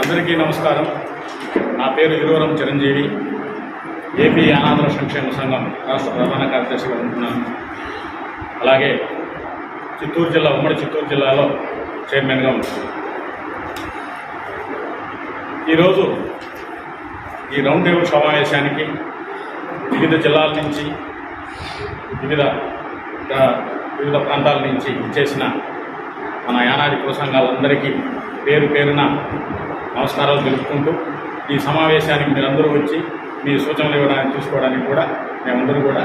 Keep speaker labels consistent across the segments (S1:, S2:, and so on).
S1: అందరికీ నమస్కారం. నా పేరు ఇరువరం చిరంజీవి. ఏపీ అనాథుల సంక్షేమ సంఘం రాష్ట్ర ప్రధాన కార్యదర్శిగా ఉంటున్నాను. అలాగే చిత్తూరు జిల్లా ఉమ్మడి చిత్తూరు జిల్లాలో చైర్మన్గా ఉంటున్నాను. ఈరోజు ఈ రౌండ్ టేబుల్ సమావేశానికి వివిధ జిల్లాల నుంచి వివిధ వివిధ ప్రాంతాల నుంచి చేసిన మన యానాది ప్రసంగాలందరికీ పేరు పేరున నమస్కారాలు తెలుపుకుంటూ ఈ సమావేశానికి మీరందరూ వచ్చి మీ సూచనలు ఇవ్వడానికి చూసుకోవడానికి కూడా మేమందరూ కూడా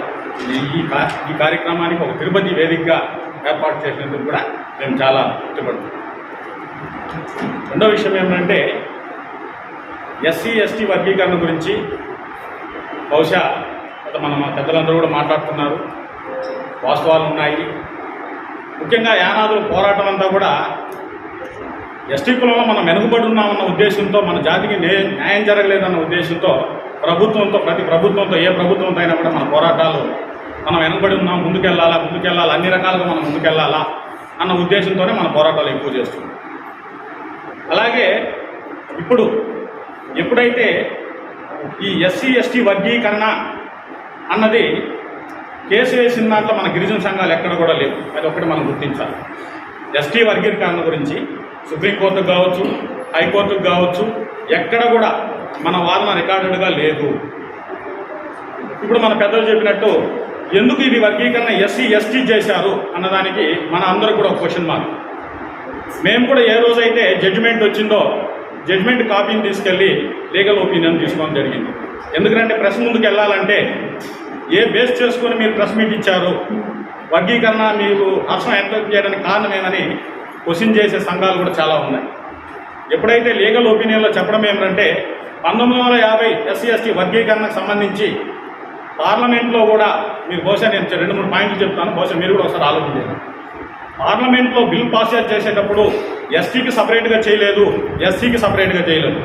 S1: ఈ- ఈ ఈ కార్యక్రమానికి ఒక తిరుపతి వేదికగా ఏర్పాటు చేసినందుకు కూడా మేము చాలా ఇష్టపడుతున్నాం రెండో విషయం ఏమంటే ఎస్సీ ఎస్టీ వర్గీకరణ గురించి బహుశా మన పెద్దలందరూ కూడా మాట్లాడుతున్నారు. వాస్తవాలు ఉన్నాయి. ముఖ్యంగా యానాదుల పోరాటం అంతా కూడా ఎస్టీ కులంలో మనం వెనుకబడి ఉన్నామన్న ఉద్దేశంతో మన జాతికి న్యాయం న్యాయం జరగలేదన్న ఉద్దేశంతో ప్రభుత్వంతో ప్రతి ప్రభుత్వంతో ఏ ప్రభుత్వంతో అయినా కూడా మన పోరాటాలు మనం వెనుకబడి ఉన్నాం ముందుకెళ్ళాలా ముందుకెళ్ళాలా అన్ని రకాలుగా మనం ముందుకెళ్ళాలా అన్న ఉద్దేశంతోనే మన పోరాటాలు ఎక్కువ చేస్తున్నాం. అలాగే ఇప్పుడు ఎప్పుడైతే ఈ ఎస్సీ ఎస్టీ వర్గీకరణ అన్నది కేసు వేసిన దాంట్లో మన గిరిజన సంఘాలు ఎక్కడ కూడా లేవు. అది ఒకటి మనం గుర్తించాలి. ఎస్టీ వర్గీకరణ గురించి సుప్రీంకోర్టుకు కావచ్చు హైకోర్టుకు కావచ్చు ఎక్కడ కూడా మన వాదన రికార్డెడ్గా లేదు. ఇప్పుడు మన పెద్దలు చెప్పినట్టు ఎందుకు ఇది వర్గీకరణ ఎస్సీ ఎస్టీ చేశారు అన్నదానికి మన అందరూ కూడా ఒక క్వశ్చన్ మార్క్ మేము కూడా ఏ రోజైతే జడ్జిమెంట్ వచ్చిందో జడ్జిమెంట్ కాపీని తీసుకెళ్ళి లీగల్ ఒపీనియన్ తీసుకోవడం జరిగింది. ఎందుకంటే ప్రెస్ ముందుకు వెళ్ళాలంటే ఏ బేస్ చేసుకొని మీరు ప్రెస్ మీట్ ఇచ్చారు? వర్గీకరణ మీరు హర్షం ఎంటర్ చేయడానికి కారణమేనని క్వశ్చన్ చేసే సంఘాలు కూడా చాలా ఉన్నాయి. ఎప్పుడైతే లీగల్ ఒపీనియన్లో చెప్పడం ఏమిటంటే పంతొమ్మిది వందల యాభై ఎస్సీ ఎస్టీ వర్గీకరణకు సంబంధించి పార్లమెంట్లో కూడా మీరు బహుశా నేను రెండు మూడు పాయింట్లు చెప్తాను. బహుశా మీరు కూడా ఒకసారి ఆలోచించారు పార్లమెంట్లో బిల్ పాస్ చేసేటప్పుడు ఎస్టీకి సపరేట్గా చేయలేదు ఎస్సీకి సపరేట్గా చేయలేదు.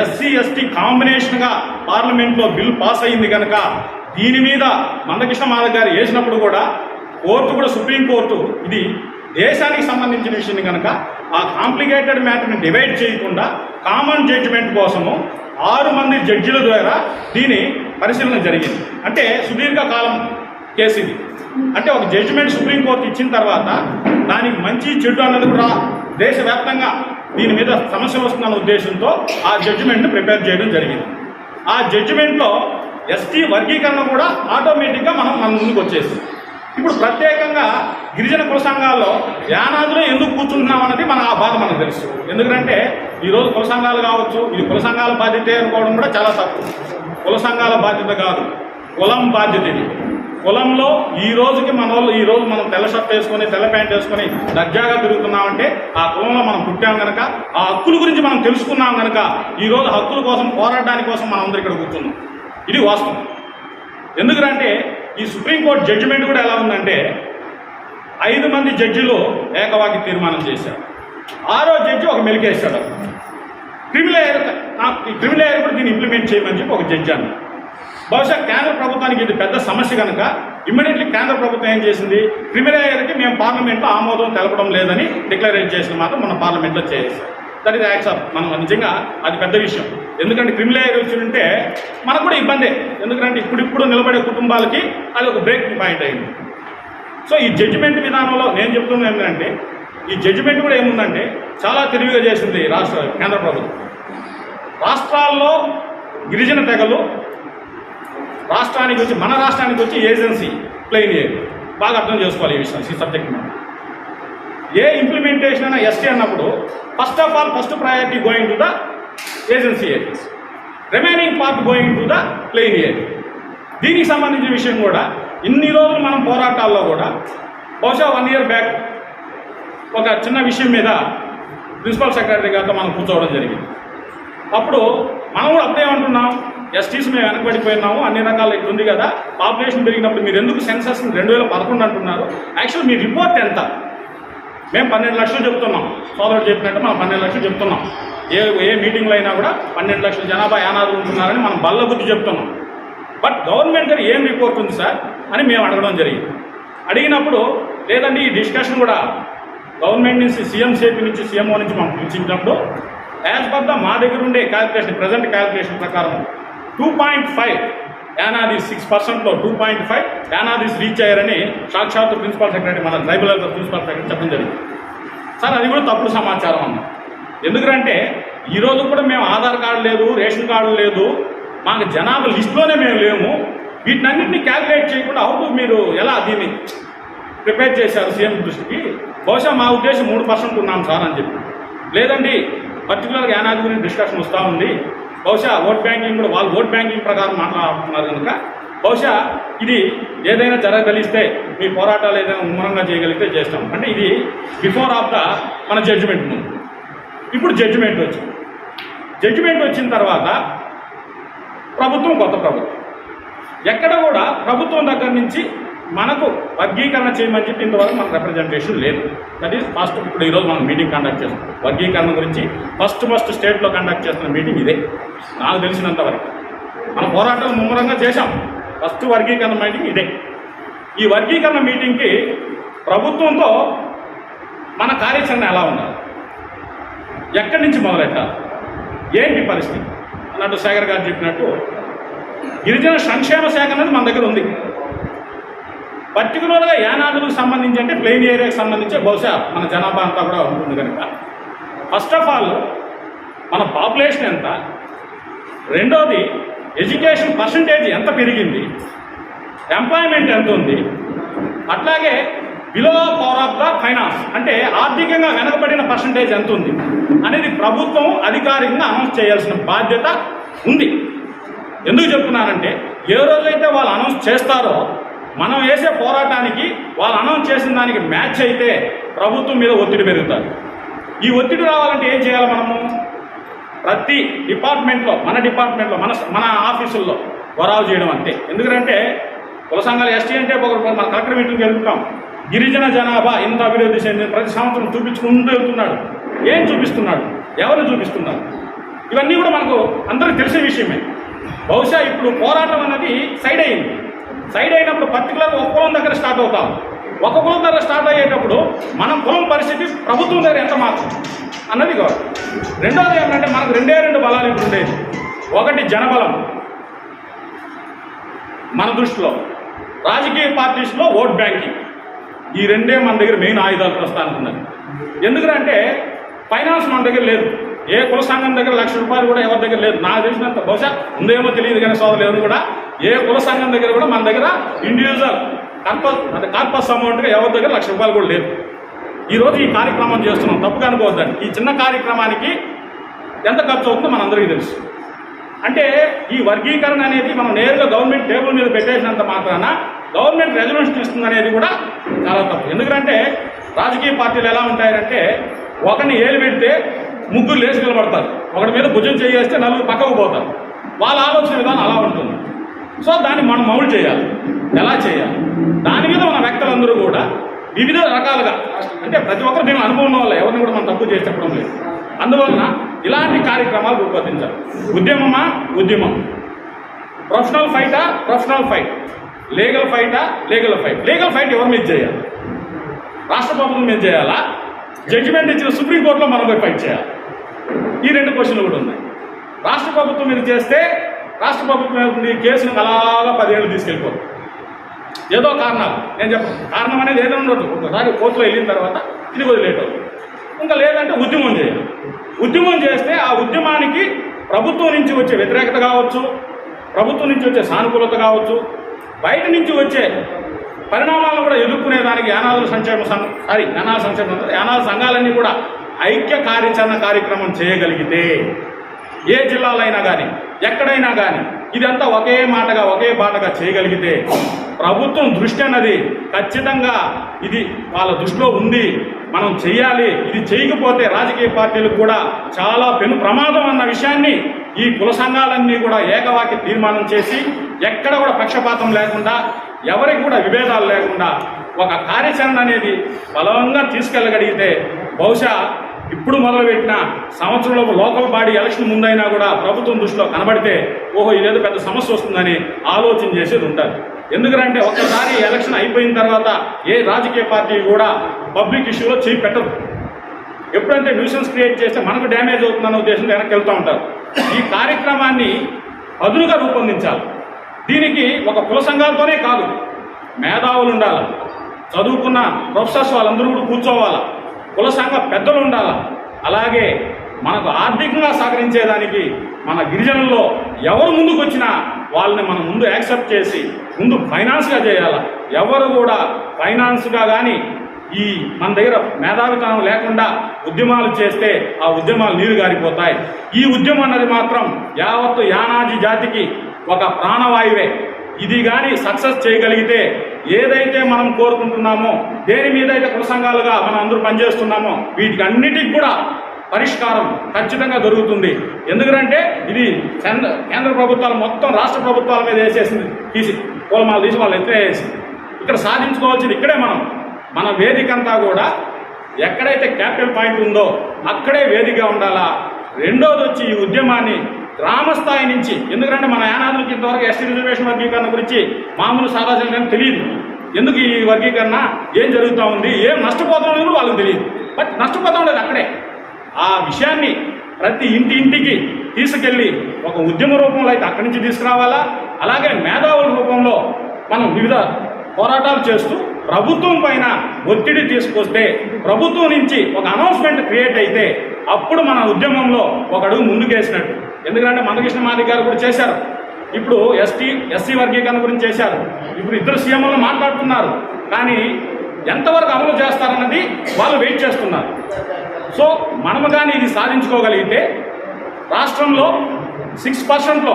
S1: ఎస్సీ ఎస్టీ కాంబినేషన్గా పార్లమెంట్లో బిల్ పాస్ అయింది కనుక దీని మీద మందకృష్ణ మాధవ్ గారు వేసినప్పుడు కూడా కోర్టు కూడా సుప్రీంకోర్టు ఇది దేశానికి సంబంధించిన విషయం కనుక ఆ కాంప్లికేటెడ్ మ్యాటర్ని డివైడ్ చేయకుండా కామన్ జడ్జిమెంట్ కోసము ఆరు మంది జడ్జిల ద్వారా దీని పరిశీలన జరిగింది. అంటే సుదీర్ఘ కాలం కేసు ఇది. అంటే ఒక జడ్జిమెంట్ సుప్రీంకోర్టు ఇచ్చిన తర్వాత దానికి మంచి చెడు అన్నది కూడా దేశవ్యాప్తంగా దీని మీద సమస్య వస్తుందన్న ఉద్దేశంతో ఆ జడ్జిమెంట్ని ప్రిపేర్ చేయడం జరిగింది. ఆ జడ్జిమెంట్లో ఎస్టీ వర్గీకరణ కూడా ఆటోమేటిక్గా మనం మన ముందుకు వచ్చేస్తుంది ఇప్పుడు ప్రత్యేకంగా గిరిజన కుల సంఘాల్లో యానాదులో ఎందుకు కూర్చుంటున్నాం అన్నది మన ఆ బాధ మనకు తెలుసు. ఎందుకంటే ఈరోజు కుల సంఘాలు కావచ్చు ఇది కుల సంఘాల బాధ్యత అనుకోవడం కూడా చాలా తప్పు. కుల సంఘాల బాధ్యత కాదు కులం బాధ్యత ఇది. కులంలో ఈ రోజుకి మన వాళ్ళు ఈ రోజు మనం తెల్ల షర్ట్ వేసుకొని తెల్ల ప్యాంట్ వేసుకొని దర్జాగా తిరుగుతున్నామంటే ఆ కులంలో మనం పుట్టాం కనుక ఆ హక్కుల గురించి మనం తెలుసుకున్నాం కనుక ఈ రోజు హక్కుల కోసం పోరాటానికి కోసం మనం అందరూ ఇక్కడ కూర్చున్నాం. ఇది వాస్తవం. ఎందుకంటే ఈ సుప్రీంకోర్టు జడ్జిమెంట్ కూడా ఎలా ఉందంటే ఐదు మంది జడ్జిలు ఏకవాకి తీర్మానం చేశారు. ఆరో జడ్జి ఒక మెలికేశాడు. క్రిమిలేయర్ క్రిమిలేయర్ కూడా దీన్ని ఇంప్లిమెంట్ చేయమని చెప్పి ఒక జడ్జి అన్నారు. బహుశా కేంద్ర ప్రభుత్వానికి ఇది పెద్ద సమస్య కనుక ఇమ్మీడియట్లీ కేంద్ర ప్రభుత్వం ఏం చేసింది? క్రిమిలేయర్కి మేము పార్లమెంట్లో ఆమోదం తెలపడం లేదని డిక్లరేట్ చేసిన మాత్రం మన పార్లమెంట్లో చేసేసాం దట్ ఇస్ యాక్సెప్ట్. మనం నిజంగా అది పెద్ద విషయం. ఎందుకంటే క్రిమిలేయర్ ఏరియా ఉంటే మనకు కూడా ఇబ్బందే. ఎందుకంటే ఇప్పుడిప్పుడు నిలబడే కుటుంబాలకి అది ఒక బ్రేక్ పాయింట్ అయింది. సో ఈ జడ్జిమెంట్ విధానంలో నేను చెప్తున్నా ఏంటంటే ఈ జడ్జిమెంట్ కూడా ఏముందంటే చాలా తెలివిగా చేసింది రాష్ట్ర కేంద్ర ప్రభుత్వం. రాష్ట్రాల్లో గిరిజన తెగలు రాష్ట్రానికి వచ్చి మన రాష్ట్రానికి వచ్చి ఏజెన్సీ ప్లెయిన్ ఏరియా బాగా అర్థం చేసుకోవాలి ఈ విషయం ఈ సబ్జెక్ట్ మీద ఏ ఇంప్లిమెంటేషన్ అయినా ఎస్టీ అన్నప్పుడు first of all first priority going to the agency areas remaining part going to the plain area దీనికి సంబంధించిన విషయం కూడా ఇన్ని రోజులు మనం పోరాటాల్లో కూడా బహుశా వన్ ఇయర్ బ్యాక్ ఒక చిన్న విషయం మీద ప్రిన్సిపల్ సెక్రటరీ గారితో మనం కూర్చోవడం జరిగింది. అప్పుడు మనం కూడా అప్పుడేమంటున్నాం ఎస్టీస్ మేము వెనకబడిపోయినాము అన్ని రకాల ఇట్లా ఉంది కదా పాపులేషన్ పెరిగినప్పుడు మీరు ఎందుకు సెన్సస్ రెండు వేల పదకొండు అంటున్నారు? యాక్చువల్ మీ రిపోర్ట్ ఎంత? మేము పన్నెండు లక్షలు చెప్తున్నాం. సోదరుడు చెప్పినట్టు మనం పన్నెండు లక్షలు చెప్తున్నాం. ఏ ఏ మీటింగ్లో అయినా కూడా పన్నెండు లక్షల జనాభా యానాదులు ఉంటున్నారని మనం బల్ల గుర్తు చెప్తున్నాం. బట్ గవర్నమెంట్ గారు ఏం రిపోర్ట్ ఉంది సార్ అని మేము అడగడం జరిగింది. అడిగినప్పుడు లేదండి ఈ డిస్కషన్ కూడా గవర్నమెంట్ నుంచి సీఎం సేపీ నుంచి సీఎంఓ నుంచి మనం పిలిచినప్పుడు యాజ్ పర్ ద మా దగ్గర ఉండే క్యాల్కులేషన్ ప్రజెంట్ క్యాల్కులేషన్ ప్రకారం two point five Yanadis six పర్సెంట్లో two point five Yanadis reach అయ్యారని సాక్షాత్ ప్రిన్సిపల్ సెక్రటరీ మన ట్రైబల్ వెల్ఫేర్ ప్రిన్సిపల్ సెక్రటరీ చెప్పడం జరిగింది. సార్ అది కూడా తప్పుడు సమాచారం అన్న ఎందుకంటే ఈరోజు కూడా మేము ఆధార్ కార్డు లేదు రేషన్ కార్డు లేదు. మాకు జనాభా లిస్టులోనే మేము లేము. వీటినన్నింటినీ క్యాల్కులేట్ చేయకుండా అవుట్ మీరు ఎలా దీన్ని ప్రిపేర్ చేశారు సీఎం దృష్టికి? బహుశా మా ఉద్దేశం మూడు పర్సెంట్ ఉన్నాం సార్ అని చెప్పి. లేదండి పర్టికులర్గా యానాది గురించి డిస్కషన్ వస్తూ ఉంది. బహుశా ఓట్ బ్యాంకింగ్ కూడా వాళ్ళు ఓట్ బ్యాంకింగ్ ప్రకారం మాట్లాడుతున్నారు కనుక బహుశా ఇది ఏదైనా జరగగలిగితే మీ పోరాటాలు ఏదైనా ముమ్మరంగా చేయగలిగితే చేస్తాం. అంటే ఇది బిఫోర్ ఆఫ్ ద మన జడ్జిమెంట్ ముందు. ఇప్పుడు జడ్జిమెంట్ వచ్చింది. జడ్జిమెంట్ వచ్చిన తర్వాత ప్రభుత్వం కొత్త ప్రభుత్వం. ఎక్కడ కూడా ప్రభుత్వం దగ్గర నుంచి మనకు వర్గీకరణ చేయమని చెప్పి ఇంతవరకు మనకు రిప్రజెంటేషన్ లేదు. దట్ ఈస్ ఫస్ట్ ఇప్పుడు ఈరోజు మనం మీటింగ్ కండక్ట్ చేస్తాం. వర్గీకరణ గురించి ఫస్ట్ ఫస్ట్ స్టేట్లో కండక్ట్ చేస్తున్న మీటింగ్ ఇదే. నాకు తెలిసినంతవరకు మన పోరాటం ముమ్మరంగా చేశాం. ఫస్ట్ వర్గీకరణ మీటింగ్ ఇదే. ఈ వర్గీకరణ మీటింగ్కి ప్రభుత్వంతో మన కార్యాచరణ ఎలా ఉండాలి? ఎక్కడి నుంచి మొదలెట్టాలి? ఏంటి పరిస్థితి? అన్నట్టు శేఖర్ గారు చెప్పినట్టు గిరిజన సంక్షేమ శాఖ అనేది మన దగ్గర ఉంది. పర్టికులర్గా యానాదులకు సంబంధించి అంటే ప్లెయిన్ ఏరియాకి సంబంధించి బహుశా మన జనాభా అంతా కూడా ఉంటుంది కనుక. ఫస్ట్ ఆఫ్ ఆల్ మన పాపులేషన్ ఎంత? రెండోది ఎడ్యుకేషన్ పర్సంటేజ్ ఎంత పెరిగింది? ఎంప్లాయ్మెంట్ ఎంత ఉంది? అట్లాగే below power of the finance అంటే ఆర్థికంగా వెనకబడిన పర్సంటేజ్ ఎంత ఉంది? అనేది ప్రభుత్వం అధికారికంగా అనౌన్స్ చేయాల్సిన బాధ్యత ఉంది. ఎందుకు చెప్తున్నానంటే ఏ రోజైతే వాళ్ళు అనౌన్స్ చేస్తారో మనం వేసే పోరాటానికి వాళ్ళు అనౌన్స్ చేసిన దానికి మ్యాచ్ అయితే ప్రభుత్వం మీద ఒత్తిడి పెరుగుతుంది ఈ ఒత్తిడి రావాలంటే ఏం చేయాలి మనము? ప్రతి డిపార్ట్మెంట్లో మన డిపార్ట్మెంట్లో మన మన ఆఫీసుల్లో వరావు చేయడం అంతే. ఎందుకంటే కుల సంఘాలు ఎస్టీ అంటే ఒకరు మన కలెక్టర్ మీటింగ్కి వెళ్తున్నాం గిరిజన జనాభా ఇంత అభివృద్ధి చెందింది ప్రతి సంవత్సరం చూపించుకుంటూ వెళ్తున్నాడు. ఏం చూపిస్తున్నాడు? ఎవరిని చూపిస్తున్నాడు? ఇవన్నీ కూడా మనకు అందరికీ తెలిసే విషయమే. బహుశా ఇప్పుడు పోరాటం అన్నది సైడ్ అయింది. సైడ్ అయినప్పుడు పర్టికులర్ ఒక కులం దగ్గర స్టార్ట్ అవుతాం. ఒక కులం దగ్గర స్టార్ట్ అయ్యేటప్పుడు మన కులం పరిస్థితి ప్రభుత్వం దగ్గర ఎంత మాత్రం అన్నది కాదు. రెండోది ఏంటంటే మనకు రెండే రెండు బలాలు ఇప్పుడు ఉండేది ఒకటి జనబలం. మన దృష్టిలో. రాజకీయ పార్టీస్లో ఓట్ బ్యాంకింగ్ ఈ రెండే మన దగ్గర మెయిన్ ఆయుధాలు ప్రస్తుతానికి ఉన్నది ఎందుకంటే ఫైనాన్స్ మన దగ్గర లేదు. ఏ కుల సంఘం దగ్గర లక్ష రూపాయలు కూడా ఎవరి దగ్గర లేదు? నాకు తెలిసినంత బహుశా ఉందేమో తెలియదు కానీ సోదరులు ఎవరు కూడా ఏ కుల సంఘం దగ్గర కూడా మన దగ్గర ఇండివిజువల్ కర్పస్ అంటే కార్పస్ అమౌంట్గా ఎవరి దగ్గర లక్ష రూపాయలు కూడా లేదు. ఈరోజు ఈ కార్యక్రమం చేస్తున్నాం. తప్పుగా అనుకోవద్దండి. ఈ చిన్న కార్యక్రమానికి ఎంత ఖర్చు అవుతుందో మనందరికీ తెలుసు. అంటే ఈ వర్గీకరణ అనేది మనం నేరుగా గవర్నమెంట్ టేబుల్ మీద పెట్టేసినంత మాత్రాన గవర్నమెంట్ రెజల్యూషన్ ఇస్తుంది అనేది కూడా చాలా తప్పు. ఎందుకంటే రాజకీయ పార్టీలు ఎలా ఉంటాయంటే ఒకరిని ఏలు పెడితే ముగ్గురు లేచి నిలబడతారు. ఒకటి మీద భుజం చేయేస్తే నలుగురు పక్కకు పోతారు. వాళ్ళ ఆలోచన విధానం అలా ఉంటుంది. సో దాన్ని మనం మౌలు చేయాలి. ఎలా చేయాలి? దాని మీద మన వ్యక్తులందరూ కూడా వివిధ రకాలుగా అంటే ప్రతి ఒక్కరు దీని అనుభవం వల్ల ఎవరిని కూడా మనం తప్పు చేసి చెప్పడం లేదు. అందువలన ఇలాంటి కార్యక్రమాలు రూపొందించాలి. ఉద్యమమా? ఉద్యమం. ప్రొఫెషనల్ ఫైటా ప్రొఫెషనల్ ఫైట్ లీగల్ ఫైటా లీగల్ ఫైట్ లీగల్ ఫైట్ ఎవరి మీద చేయాలి? రాష్ట్ర ప్రభుత్వం మీద చేయాలా? జడ్జిమెంట్ ఇచ్చిన సుప్రీంకోర్టులో మనం పోయి ఫైట్ చేయాలి. ఈ రెండు క్వశ్చన్లు కూడా ఉన్నాయి. రాష్ట్ర ప్రభుత్వం మీద చేస్తే రాష్ట్ర ప్రభుత్వం ఏమవుతుంది కేసును అలాగా పదిహేళ్ళు తీసుకెళ్ళిపోతుంది ఏదో కారణాలు. నేను చెప్పను. కారణం అనేది ఏదో ఉండదు ఒకసారి కోర్టులో వెళ్ళిన తర్వాత తిరిగి వదిలేట్ ఇంకా లేదంటే ఉద్యమం చేయాలి. ఉద్యమం చేస్తే ఆ ఉద్యమానికి ప్రభుత్వం నుంచి వచ్చే వ్యతిరేకత కావచ్చు ప్రభుత్వం నుంచి వచ్చే సానుకూలత కావచ్చు బయట నుంచి వచ్చే పరిణామాలను కూడా ఎదుర్కొనే దానికి యానాదుల సంక్షేమ సంఘం సారీ యానాల సంక్షేమ యానాల సంఘాలన్నీ కూడా ఐక్య కార్యాచరణ కార్యక్రమం చేయగలిగితే ఏ జిల్లాలైనా కానీ ఎక్కడైనా కానీ ఇదంతా ఒకే మాటగా ఒకే బాటగా చేయగలిగితే ప్రభుత్వం దృష్టి అన్నది ఖచ్చితంగా ఇది వాళ్ళ దృష్టిలో ఉంది. మనం చేయాలి ఇది చేయకపోతే రాజకీయ పార్టీలకు కూడా చాలా పెను ప్రమాదం అన్న విషయాన్ని ఈ కుల సంఘాలన్నీ కూడా ఏకవాక్య తీర్మానం చేసి ఎక్కడ కూడా పక్షపాతం లేకుండా ఎవరికి కూడా విభేదాలు లేకుండా ఒక కార్యాచరణ అనేది బలంగా తీసుకెళ్ళగలిగితే బహుశా ఇప్పుడు మొదలుపెట్టిన సంవత్సరంలో లోకల్ బాడీ ఎలక్షన్ ముందైనా కూడా ప్రభుత్వం దృష్టిలో కనబడితే ఓహో ఇదేదో పెద్ద సమస్య వస్తుందని ఆలోచన చేసేది ఉంటారు ఎందుకంటే ఒక్కసారి ఎలక్షన్ అయిపోయిన తర్వాత ఏ రాజకీయ పార్టీ కూడా పబ్లిక్ ఇష్యూలో చేయి పెట్టదు. ఎప్పుడంటే న్యూసెన్స్ క్రియేట్ చేస్తే మనకు డ్యామేజ్ అవుతుందన్న ఉద్దేశంతో వెనక్కి వెళ్తూ ఉంటారు. ఈ కార్యక్రమాన్ని అదునుగా రూపొందించాలి. దీనికి ఒక కుల సంఘాలతోనే కాదు మేధావులు ఉండాలి. చదువుకున్న ప్రొఫెసర్స్ వాళ్ళందరూ కూడా కూర్చోవాలా? కుల సంఘ పెద్దలు ఉండాలి? అలాగే మనకు ఆర్థికంగా సహకరించేదానికి మన గిరిజనుల్లో ఎవరు ముందుకు వచ్చినా వాళ్ళని మనం ముందు యాక్సెప్ట్ చేసి ముందు ఫైనాన్స్గా చేయాలి? ఎవరు కూడా ఫైనాన్స్గా కానీ ఈ మన దగ్గర మేధావితనం లేకుండా ఉద్యమాలు చేస్తే ఆ ఉద్యమాలు నీరు గారిపోతాయి. ఈ ఉద్యమం అన్నది మాత్రం యావత్తు యానాజీ జాతికి ఒక ప్రాణవాయువే. ఇది కానీ సక్సెస్ చేయగలిగితే ఏదైతే మనం కోరుకుంటున్నామో దేని మీద అయితే కులసంఘాలుగా మనం అందరూ పనిచేస్తున్నామో వీటికి అన్నిటికి కూడా పరిష్కారం ఖచ్చితంగా దొరుకుతుంది. ఎందుకంటే ఇది కేంద్ర కేంద్ర ప్రభుత్వాలు మొత్తం రాష్ట్ర ప్రభుత్వాల మీద వేసేసింది తీసి పూలమాలు తీసి వాళ్ళు ఎత్తివేసి ఇక్కడ సాధించుకోవాల్సింది ఇక్కడే మనం. మన వేదిక అంతా కూడా ఎక్కడైతే క్యాపిటల్ పాయింట్ ఉందో అక్కడే వేదిక ఉండాలా? రెండోది వచ్చి ఈ ఉద్యమాన్ని గ్రామ స్థాయి నుంచి ఎందుకంటే మన యానాదులకి ఇంతవరకు ఎస్టీ రిజర్వేషన్ వర్గీకరణ గురించి మామూలు సాధారణ తెలియదు. ఎందుకు ఈ వర్గీకరణ? ఏం జరుగుతూ ఉంది? ఏం నష్టపోతాం వాళ్ళకి తెలియదు. బట్ నష్టపోతాం లేదు అక్కడే. ఆ విషయాన్ని ప్రతి ఇంటి ఇంటికి తీసుకెళ్ళి ఒక ఉద్యమ రూపంలో అయితే అక్కడి నుంచి తీసుకురావాలా? అలాగే మేధావుల రూపంలో మనం వివిధ పోరాటాలు చేస్తూ ప్రభుత్వం పైన ఒత్తిడి తీసుకొస్తే ప్రభుత్వం నుంచి ఒక అనౌన్స్మెంట్ క్రియేట్ అయితే అప్పుడు మన ఉద్యమంలో ఒక అడుగు ముందుకేసినట్టు. ఎందుకంటే మందకృష్ణ మాది గారు కూడా చేశారు. ఇప్పుడు ఎస్టీ ఎస్సీ వర్గీకరణ గురించి చేశారు. ఇప్పుడు ఇద్దరు సీఎంలు మాట్లాడుతున్నారు. కానీ ఎంతవరకు అమలు చేస్తారన్నది వాళ్ళు వెయిట్ చేస్తున్నారు. సో మనము కానీ ఇది సాధించుకోగలిగితే రాష్ట్రంలో సిక్స్ పర్సెంట్లో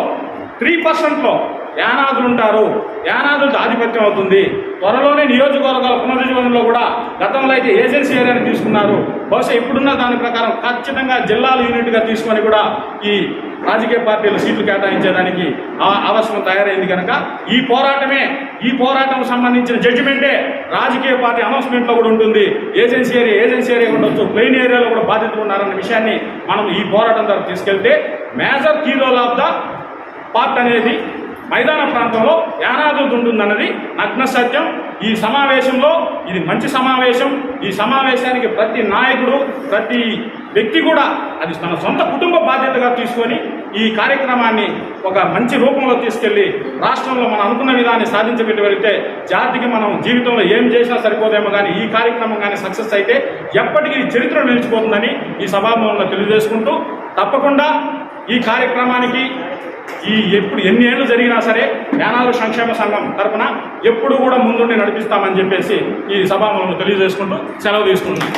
S1: త్రీ పర్సెంట్లో యానాదులు ఉంటారు. యానాదులతో ఆధిపత్యం అవుతుంది. త్వరలోనే నియోజకవర్గాల పునరుజ్జీవనంలో కూడా గతంలో అయితే ఏజెన్సీ ఏరియాని తీసుకున్నారు. బహుశా ఇప్పుడున్న దాని ప్రకారం ఖచ్చితంగా జిల్లాలు యూనిట్గా తీసుకొని కూడా ఈ రాజకీయ పార్టీలు సీట్లు కేటాయించేదానికి అవసరం తయారైంది కనుక ఈ పోరాటమే ఈ పోరాటం సంబంధించిన జడ్జిమెంటే రాజకీయ పార్టీ అనౌన్స్మెంట్లో కూడా ఉంటుంది. ఏజెన్సీ ఏరియా ఏజెన్సీ ఏరియా ఉండొచ్చు. ప్లెయిన్ ఏరియాలో కూడా బాధితులు ఉన్నారన్న విషయాన్ని మనం ఈ పోరాటం ద్వారా తీసుకెళ్తే major key role of the part అనేది మైదాన ప్రాంతంలో యానాదులు ఉంటుందన్నది నగ్న సత్యం. ఈ సమావేశంలో ఇది మంచి సమావేశం. ఈ సమావేశానికి ప్రతి నాయకుడు ప్రతి వ్యక్తి కూడా అది తన సొంత కుటుంబ బాధ్యతగా తీసుకొని ఈ కార్యక్రమాన్ని ఒక మంచి రూపంలో తీసుకెళ్ళి రాష్ట్రంలో మనం అనుకున్న విధాన్ని సాధించబెట్టి వెళితే జాతికి మనం జీవితంలో ఏం చేసినా సరిపోదేమో కానీ ఈ కార్యక్రమం కానీ సక్సెస్ అయితే ఎప్పటికీ చరిత్ర నిలిచిపోతుందని ఈ సభాభవనంలో తెలియజేసుకుంటూ తప్పకుండా ఈ కార్యక్రమానికి ఈ ఎప్పుడు ఎన్ని ఏళ్ళు జరిగినా సరే యానాలు సంక్షేమ సంఘం తరఫున ఎప్పుడు కూడా ముందుండి నడిపిస్తామని చెప్పేసి ఈ సభాములను తెలియజేసుకుంటూ సెలవు తీసుకుంటున్నాం.